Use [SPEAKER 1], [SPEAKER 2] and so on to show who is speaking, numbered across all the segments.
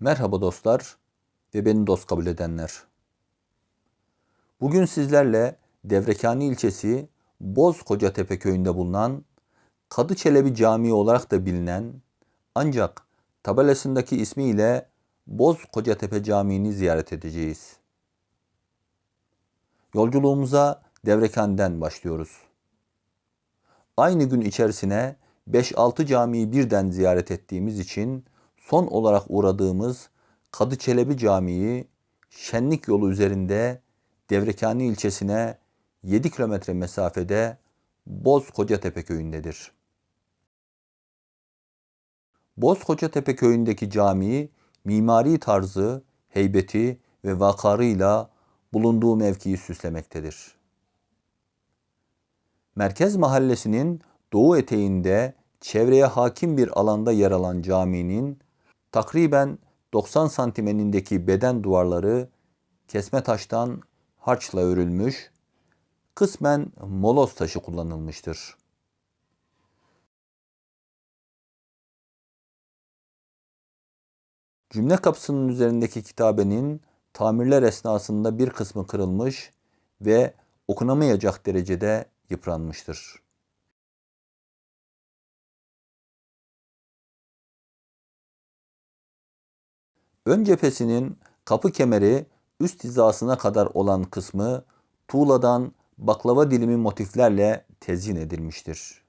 [SPEAKER 1] Merhaba dostlar ve beni dost kabul edenler. Bugün sizlerle Devrekani ilçesi Bozkocatepe köyünde bulunan Kadı Çelebi Camii olarak da bilinen ancak tabelasındaki ismiyle Bozkocatepe Camii'ni ziyaret edeceğiz. Yolculuğumuza Devrekani'den başlıyoruz. Aynı gün içerisine 5-6 camiyi birden ziyaret ettiğimiz için son olarak uğradığımız Kadı Çelebi Camii Şenlik yolu üzerinde Devrekani ilçesine 7 kilometre mesafede Bozkocatepe köyündedir. Bozkocatepe köyündeki cami mimari tarzı, heybeti ve vakarıyla bulunduğu mevkiyi süslemektedir. Merkez mahallesinin doğu eteğinde çevreye hakim bir alanda yer alan caminin takriben 90 santim enindeki beden duvarları kesme taştan harçla örülmüş, kısmen moloz taşı kullanılmıştır. Cümle kapısının üzerindeki kitabenin tamirler esnasında bir kısmı kırılmış ve okunamayacak derecede yıpranmıştır. Ön cephesinin kapı kemeri üst hizasına kadar olan kısmı tuğladan baklava dilimi motiflerle tezyin edilmiştir.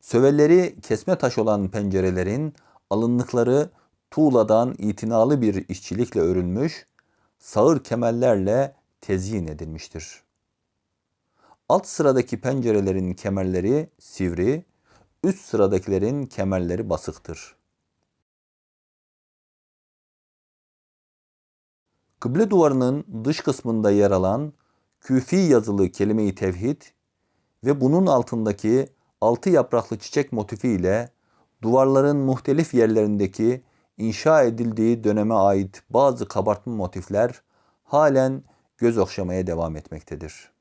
[SPEAKER 1] Sövelleri kesme taş olan pencerelerin alınlıkları tuğladan itinalı bir işçilikle örülmüş, sağır kemerlerle tezyin edilmiştir. Alt sıradaki pencerelerin kemerleri sivri, üst sıradakilerin kemerleri basıktır. Kıble duvarının dış kısmında yer alan küfi yazılı kelime-i tevhid ve bunun altındaki altı yapraklı çiçek motifi ile duvarların muhtelif yerlerindeki inşa edildiği döneme ait bazı kabartma motifler halen göz okşamaya devam etmektedir.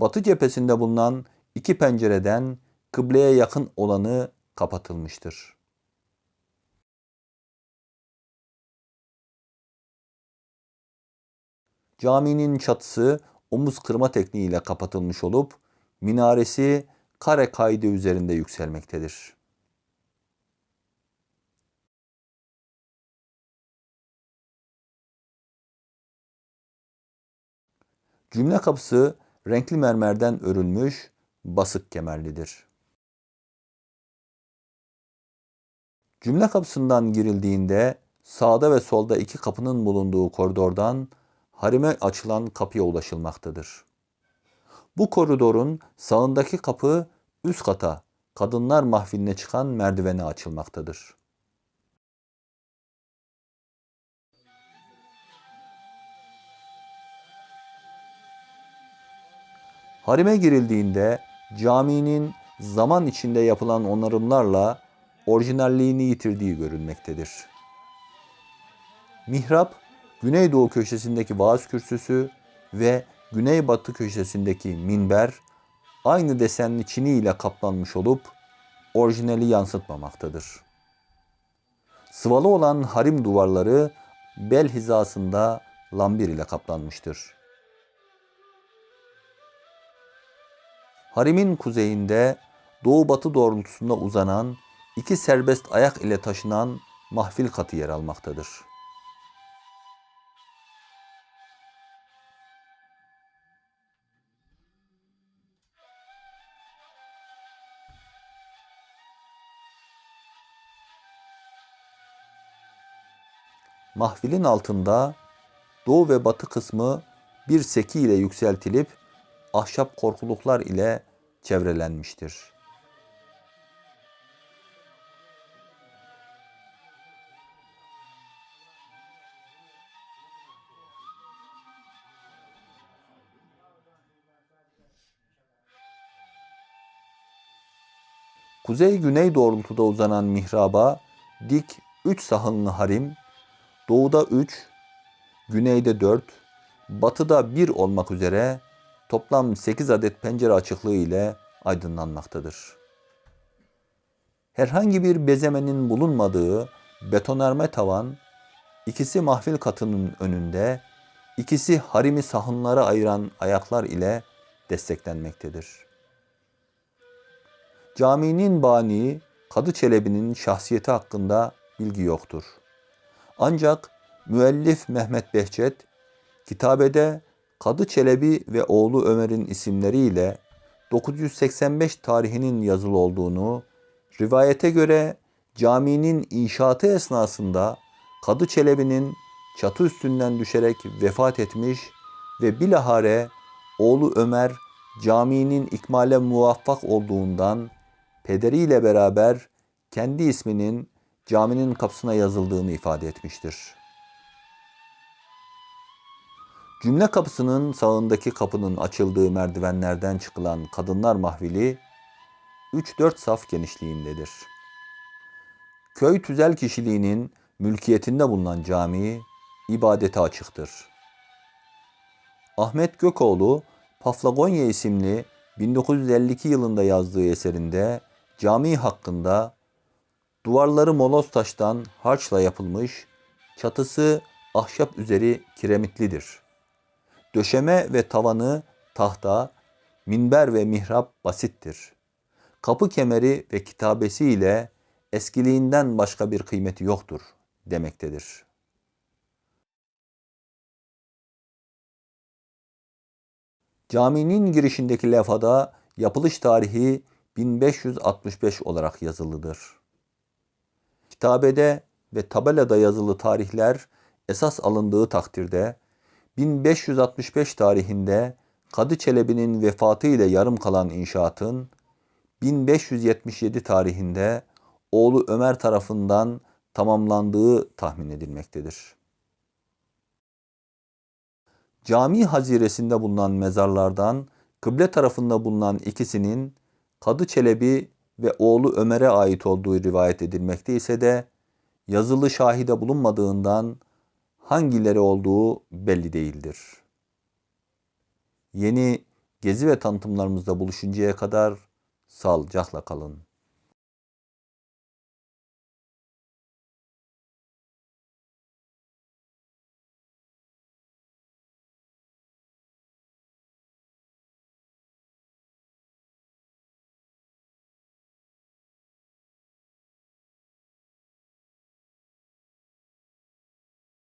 [SPEAKER 1] Batı cephesinde bulunan iki pencereden kıbleye yakın olanı kapatılmıştır. Caminin çatısı omuz kırma tekniğiyle kapatılmış olup minaresi kare kaydı üzerinde yükselmektedir. Cümle kapısı renkli mermerden örülmüş basık kemerlidir. Cümle kapısından girildiğinde sağda ve solda iki kapının bulunduğu koridordan harime açılan kapıya ulaşılmaktadır. Bu koridorun sağındaki kapı üst kata, kadınlar mahfiline çıkan merdivene açılmaktadır. Harime girildiğinde caminin zaman içinde yapılan onarımlarla orijinalliğini yitirdiği görülmektedir. Mihrap, güneydoğu köşesindeki vaaz kürsüsü ve güneybatı köşesindeki minber aynı desenli çini ile kaplanmış olup orijinali yansıtmamaktadır. Sıvalı olan harim duvarları bel hizasında lambir ile kaplanmıştır. Harimin kuzeyinde doğu batı doğrultusunda uzanan iki serbest ayak ile taşınan mahfil katı yer almaktadır. Mahfilin altında doğu ve batı kısmı bir seki ile yükseltilip ahşap korkuluklar ile çevrelenmiştir. Kuzey-güney doğrultuda uzanan mihraba dik üç sahınlı harim, doğuda üç, güneyde dört, batıda bir olmak üzere toplam sekiz adet pencere açıklığı ile aydınlanmaktadır. Herhangi bir bezemenin bulunmadığı betonarme tavan, ikisi mahfil katının önünde, ikisi harimi sahınlara ayıran ayaklar ile desteklenmektedir. Caminin bani Kadı Çelebi'nin şahsiyeti hakkında bilgi yoktur. Ancak müellif Mehmet Behçet kitabede Kadı Çelebi ve oğlu Ömer'in isimleriyle 985 tarihinin yazılı olduğunu, rivayete göre caminin inşaatı esnasında Kadı Çelebi'nin çatı üstünden düşerek vefat etmiş ve bilahare oğlu Ömer caminin ikmale muvaffak olduğundan pederiyle beraber kendi isminin caminin kapısına yazıldığını ifade etmiştir. Cümle kapısının sağındaki kapının açıldığı merdivenlerden çıkılan kadınlar mahvili 3-4 saf genişliğindedir. Köy tüzel kişiliğinin mülkiyetinde bulunan cami ibadete açıktır. Ahmet Gökoğlu Paflagonya isimli 1952 yılında yazdığı eserinde cami hakkında duvarları moloz taştan harçla yapılmış, çatısı ahşap üzeri kiremitlidir. Döşeme ve tavanı tahta, minber ve mihrap basittir. Kapı kemeri ve kitabesi ile eskiliğinden başka bir kıymeti yoktur demektedir. Caminin girişindeki levhada yapılış tarihi 1565 olarak yazılıdır. Kitabede ve tabelada yazılı tarihler esas alındığı takdirde 1565 tarihinde Kadı Çelebi'nin vefatı ile yarım kalan inşaatın 1577 tarihinde oğlu Ömer tarafından tamamlandığı tahmin edilmektedir. Cami haziresinde bulunan mezarlardan kıble tarafında bulunan ikisinin Kadı Çelebi ve oğlu Ömer'e ait olduğu rivayet edilmekte ise de yazılı şahide bulunmadığından hangileri olduğu belli değildir. Yeni gezi ve tanıtımlarımızda buluşuncaya kadar sağlıcakla kalın.